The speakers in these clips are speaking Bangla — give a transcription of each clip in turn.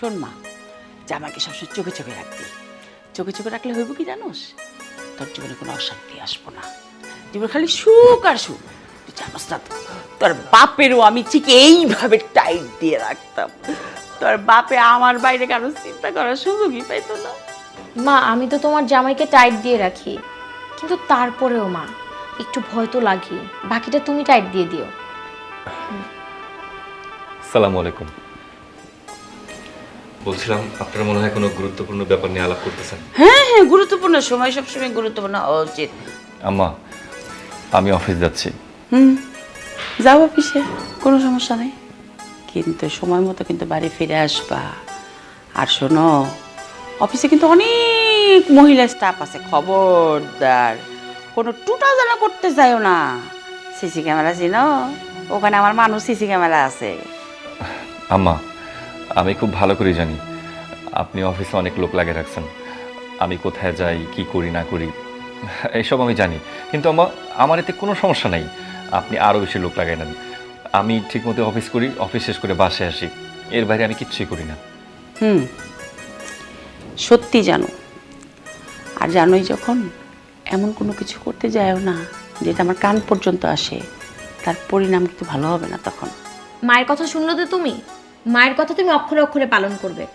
শোন মা জামাইকে সবসময় চোখে চোখে রাখবি। চোখে চোখে রাখলে হইব কি জানোস? তোর জীবনে কোনো অশান্তি আসব না। জীবন খালি সুখ আর সুখ। তুই জানোস না তো, তোর বাপেরও আমি ঠিক এইভাবে টাইট দিয়ে রাখতাম। তোর বাপে আমার বাইরে কারও চিন্তা করার সুযোগই পাইতো না। মা আমি তো তোমার জামাইকে টাইট দিয়ে রাখি। কিন্তু তারপরেও মা একটু ভয় তো লাগে বাকিটা তুমি টাইট দিয়ে দিও। সালাম আলাইকুম। বলছিলাম আপনারা মনে হয় কোনো গুরুত্বপূর্ণ ব্যাপার নিয়ে আলাপ করতেছেন। হ্যাঁ হ্যাঁ গুরুত্বপূর্ণ সময় সবসময় গুরুত্বপূর্ণ হওয়া উচিত আম্মা আমি অফিস যাচ্ছি। হুম যাও অফিসে কোনো সমস্যা নেই। কিন্তু সময় মতো কিন্তু বাড়ি ফিরে আসবা। আর শোনো অফিসে কিন্তু অনেক মহিলা স্টাফ আছে খবরদার। কোনো টুটা জানা করতে যাও না। সিসি ক্যামেরা চিনো? ওখানে আমার মানুষ সিসি ক্যামেরা আছে। আম্মা আমি খুব ভালো করে জানি। আপনি অফিসে অনেক লোক লাগে রাখছেন। আমি কোথায় যাই কি করি না করি এসব আমি জানি। কিন্তু আমার আমার এতে কোনো সমস্যা নাই। আপনি আরও বেশি লোক লাগাই নেন। আমি ঠিকমতো অফিস করি অফিস শেষ করে বাসে আসি। এর বাইরে আমি কিচ্ছুই করি না। হুম। সত্যি জানো। আর জানোই যখন এমন কোনো কিছু করতে যায়ও না যেটা আমার কান পর্যন্ত আসে তার পরিণাম কিন্তু ভালো হবে না তখন। মায়ের কথা শুনলো তো তুমি? মায়ের কথা তুমি অক্ষরে অক্ষরে পালন করবে।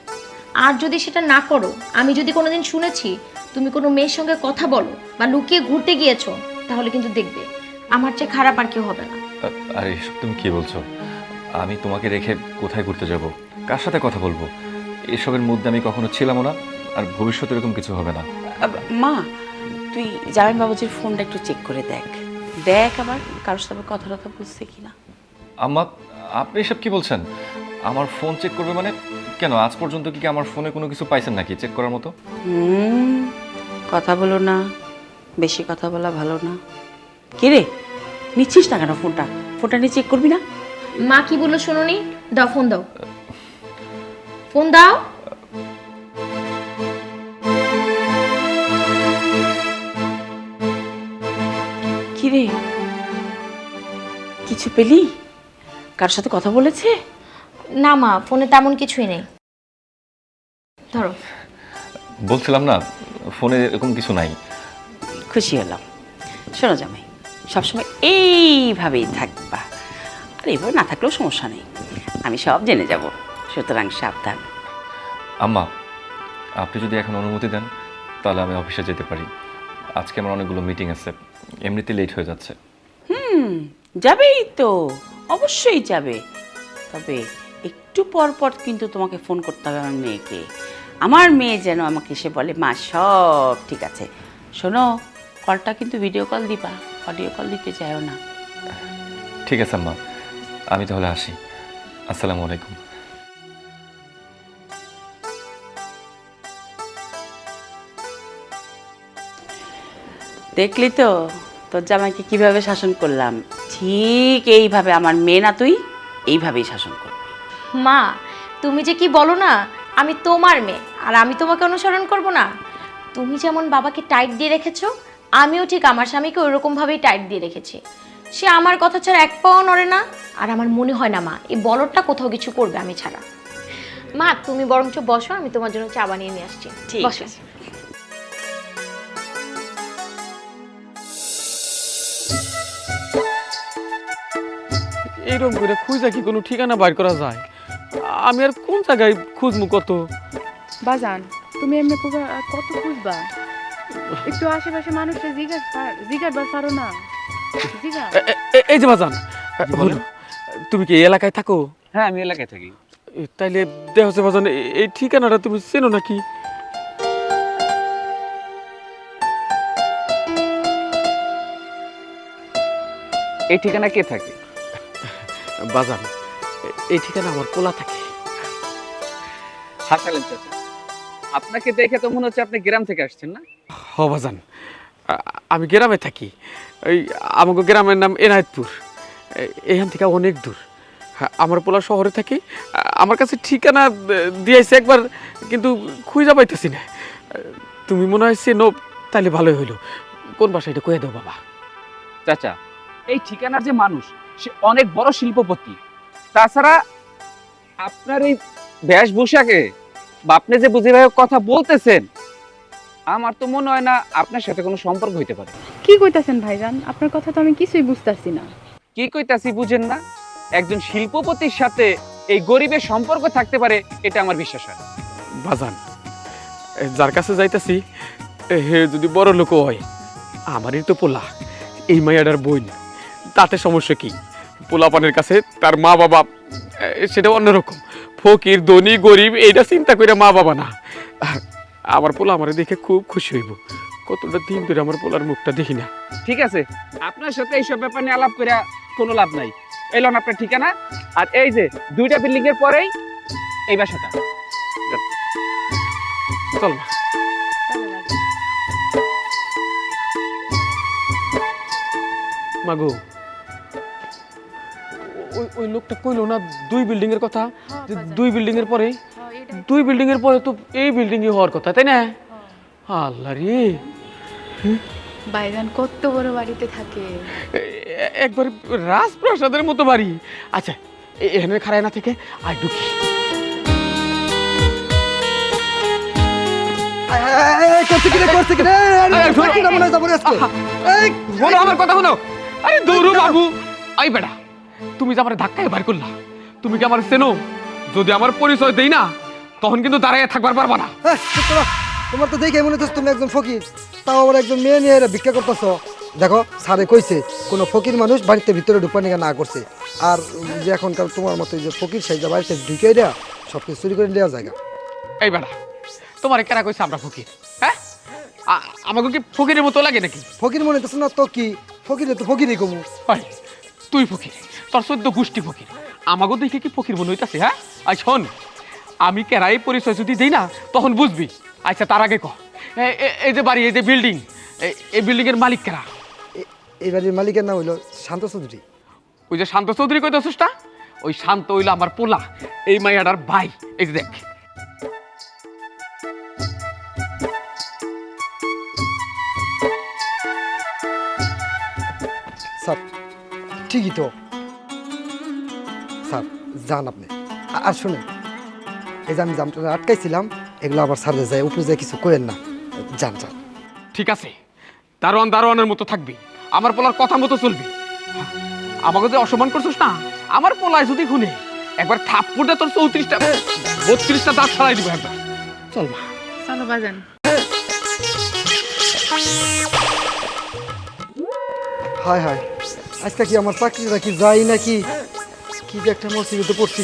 আর যদি সেটা না করো আমি যদি কোনোদিন শুনেছি তুমি কোনো মেয়ের সঙ্গে কথা বলো বা লুকিয়ে ঘুরতে গিয়েছো তাহলে কিন্তু দেখবে আমার চেয়ে খারাপ আর কেউ হবে না। আরে এসব তুমি কি বলছো? আমি তোমাকে রেখে কোথায় ঘুরতে যাব? কার সাথে কথা বলব? এসবের মধ্যে আমি কখনো ছিলামও না আর ভবিষ্যতে এরকম কিছু হবে না। মা তুই জামাই বাবুজির ফোনটা একটু চেক করে দেখ। দেখ আবার কারোর সাথে কথা টথা বুঝছে কিনা। আম্মা আপনি এসব কি বলছেন? আমার ফোন চেক করবে মানে? কেন আজ পর্যন্ত কি আমার ফোনে কোনো কিছু পাইছেন নাকি? চেক করার মতো? হুম কথা বলো না। বেশি কথা বলা ভালো না। কে রে? নিচ্ছিস না কেন ফোনটা ফোনটা নিয়ে চেক করবি না? মা কি বলল শোনোনি? দাও ফোন দাও। ফোন দাও। কি রে? কিছু পেলি? কার সাথে কথা বলেছে? না মা ফোনে তেমন কিছুই নেই। ধরো। বলছিলাম না ফোনে এরকম কিছু নাই। খুশি হলাম। শোনো জামাই সবসময় এইভাবেই থাকবা। আর এইভাবে না থাকলেও সমস্যা নেই। আমি সব জেনে যাব সুতরাং সাবধান। আম্মা আপনি যদি এখন অনুমতি দেন তাহলে আমি অফিসে যেতে পারি। আজকে আমার অনেকগুলো মিটিং আছে এমনিতে লেট হয়ে যাচ্ছে। হুম যাবেই তো অবশ্যই যাবে। তবে একটু পর পর কিন্তু তোমাকে ফোন করতে হবে আমার মেয়েকে। আমার মেয়ে যেন আমাকে এসে বলে মা সব ঠিক আছে। শোনো কলটা কিন্তু ভিডিও কল দিবা। অডিও কল দিতে চাইও না। ঠিক আছে আম্মা আমি তাহলে আসি। আসসালামু আলাইকুম। দেখলি তো তোর জামাইকে কীভাবে শাসন করলাম? ঠিক এইভাবে আমার মেয়ে না তুই এইভাবেই শাসন করবি মা তুমি যে কি বলো না আমি তোমার মেয়ে আর আমি তোমাকে অনুসরণ করব না। তুমি যেমন বাবাকে টাইট দিয়ে রেখেছো আমিও ঠিক আমার স্বামীকে ওইরকমভাবেই টাইট দিয়ে রেখেছি। সে আমার কথা ছাড়া এক পাও নড়ে না আর আমার মনে হয় না মা এই বলরটা কোথাও কিছু করবে আমি ছাড়া। মা তুমি বরঞ্চ বসো আমি তোমার জন্য চা বানিয়ে নিয়ে আসছি। ঠিক বসো। আছে। এইরকম করে খুঁজা কি কোনো ঠিকানা বাইর করা যায়? আমি আর কোন জায়গায় খুঁজমু কত? বাজান তুমি এমনি কত খুঁজবা? একটু আশেপাশে মানুষের জিজ্ঞাস জিজ্ঞাসবার পারো না। এই যে বাজান হলো তুমি কি এলাকায় থাকো? হ্যাঁ আমি এলাকায় থাকি। তাইলে দেহ বাজান এই ঠিকানাটা তুমি চেনো নাকি? এই ঠিকানা কে থাকে? বাজান এই ঠিকানা আমার পোলা থাকে। হাসালেন চাচা। আপনাকে দেখে তো মনে হচ্ছে আপনি গ্রাম থেকে আসছেন না? হবাজান আমি গ্রামে থাকি। এই আমাকে গ্রামের নাম এনায়তপুর। এখান থেকে অনেক দূর। হ্যাঁ, আমার পোলা শহরে থাকি। আমার কাছে ঠিকানা দিয়েছে একবার কিন্তু খুঁজা পাইতেছি না। তুমি মনে হয় চেনো তাইলে ভালোই হইল। কোন বাসায় এটা কয়ে দাও বাবা। চাচা এই ঠিকানার যে মানুষ সে অনেক বড় শিল্পপতি। তাছাড়া আপনার এই বেশভূষাকে। বা আপনি যে বুঝিভাবে কথা বলতেছেন আমার তো মনে হয় না আপনার সাথে কোনো সম্পর্ক হইতে পারে। কি কইতাছেন ভাইজান? আপনার কথা তো আমি কিছুই বুঝতাছি না। কি কইতাছি বুঝেন না? একজন শিল্পপতির সাথে এই গরিবের সম্পর্ক থাকতে পারে এটা আমার বিশ্বাস হয় না। বাজান এ, যার কাছে যাইতাছি এ, হে যদি বড় লোক হয় আমারই তো পোলা এই মাইয়াটার বোন তাতে সমস্যা কি? পোলাপানের কাছে তার মা বাবা এ, সেটা অন্যরকম। ফকির ধনী গরিব এইটা চিন্তা করে মা বাবা না। আমার পোলা আমার দেখে খুব খুশি হইব। কতটা দিন ধরে আমার পোলার মুখটা দেখি না। ঠিক আছে আপনার সাথে এইসব ব্যাপার নিয়ে আলাপ করে কোনো লাভ নাই। এলন আপনার ঠিকানা আর এই যে দুইটা বিল্ডিং এর পরেই এই বাসাটা। চল মা। মাগো ওই ওই লোকটা কইলো না দুই বিল্ডিং এর কথা? যে দুই বিল্ডিং এর পরে দুই বিল্ডিং এর পরে তো এই বিল্ডিং এ হওয়ার কথা তাই না? আল্লাহ রে। ভাইজান কত বড় বাড়িতে থাকে? একবার রাজপ্রাসাদের মতো বাড়ি। আচ্ছা এ- এখানে খাড়ায় না থেকে আর ঢুকি। করছে কিরে করছে কিরে? এই, শোনো। কিরা মনে যাব রে আজকে এই বলো আমার কথা বলো আরে দৌড়ু বাবু। আই বেটা তুমি যে আমার ধাক্কায় বার করলা তুমি কি আমার চেনো? যদি আমার পরিচয় দেই না তখন কিন্তু দাঁড়াইয়া থাকবার পারবা না। এই, চুপ করো। তোমার তো দেখে মনে হচ্ছে তুমি একজন ফকির। তাও আবার একজন মেয়ে নিয়ে এরা ভিক্ষা করতেছ। দেখো স্যারে কইছে কোনো ফকির মানুষ বাড়িতে ভিতরে ঢুকবার নিয়ে না করছে। আর যে এখনকার তোমার মতো যে ফকির সেই যে বাড়িতে ঢুকে দেয়া সব কিছু চুরি করে নেওয়া জায়গা। এই বেটা তোমার কেনা কইছে আমরা ফকির? হ্যাঁ? আ- আমাকে কি ফকিরের মতো লাগে নাকি? ফকির মনে হচ্ছে না তো কি? ফকিরে তো ফকিরই কমু। হয়। তুই ফকির তোর সদ্য গোষ্ঠী ফকির। আমাকে দেখে কি ফকির মনে হইতাছে হ্যাঁ? আই শোন আমি কেরাই পরিচয় যদি দিই না তখন বুঝবি। আচ্ছা তার আগে ক। এ- এ- এই যে বাড়ি এই যে বিল্ডিং এই বিল্ডিংয়ের মালিক কেরা? এই বাড়ির মালিকের নাম হইল শান্ত চৌধুরী। ওই যে শান্ত চৌধুরী কইতেছিস না ওই শান্ত হইল আমার পোলা এই মাইয়াটার ভাই। এই যে দেখ। স্যার ঠিকই তো। স্যার যান আপনি। আর শুনেন এই যে আমি জামটা আটকাইছিলাম এগুলো আবার স্যারে যায় উপরে যায় কিছু করেন না। যান যান। ঠিক আছে দারোয়ান দারোয়ানের মতো থাকবি আমার পোলার কথা মতো চলবি। আমাকে যে অসম্মান করছিস না আমার পোলায় যদি শুনে একবার থাপ্পুরটা তোর চৌত্রিশটা বত্রিশটা দাঁত ছাড়াই দিব একবার। চল মা। চলো বাজান। হায় হায়। আজকে কি আমার চাকরিটা কি যাই নাকি? কি যে একটা মুসিবতে পড়ছি